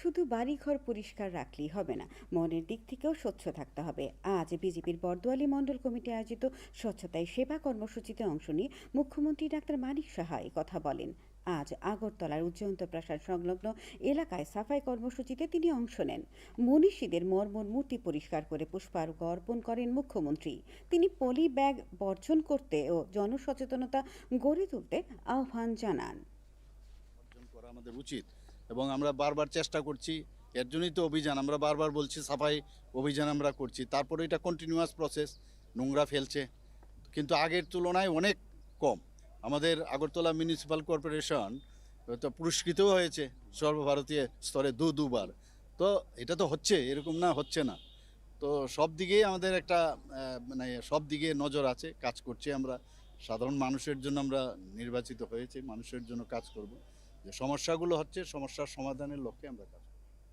শুধু বাড়িঘর পরিষ্কার রাখলেই হবে না, মনের দিক থেকেও স্বচ্ছ থাকতে হবে। আজ বিজেপির বর্দোয়ালি মণ্ডল কমিটি আয়োজিত স্বচ্ছতায় সেবা কর্মসূচিতে অংশ নিয়ে মুখ্যমন্ত্রী ডাক্তার মানিক সাহা কথা বলেন। আজ আগরতলার উজ্জয়ন্ত প্রাসাদ সংলগ্ন এলাকায় সাফাই কর্মসূচিতে তিনি অংশ নেন। মনীষীদের মর্মর মূর্তি পরিষ্কার করে পুষ্পার্ঘ অর্পণ করেন মুখ্যমন্ত্রী। তিনি পলি ব্যাগ বর্জন করতে ও জনসচেতনতা গড়ে তুলতে আহ্বান জানান। আমাদের উচিত। এবং আমরা বারবার চেষ্টা করছি, এর জন্যই তো অভিযান, আমরা বারবার বলছি সাফাই অভিযান আমরা করছি, তারপরে এটা কন্টিনিউয়াস প্রসেস নোংরা ফেলছে, কিন্তু আগের তুলনায় অনেক কম। আমাদের আগরতলা মিউনিসিপ্যাল কর্পোরেশন তো পুরস্কৃতও হয়েছে সর্বভারতীয় স্তরে দু, দুবার। তো এটা তো হচ্ছে, এরকম না, হচ্ছে না। তো সব দিকেই আমাদের একটা মানে সব দিকে নজর আছে, কাজ করছি আমরা। সাধারণ মানুষের জন্য আমরা নির্বাচিত হয়েছি, মানুষের জন্য কাজ করব। যে সমস্যাগুলো হচ্ছে সমস্যার সমাধানের লক্ষ্যে আমরা কাজ।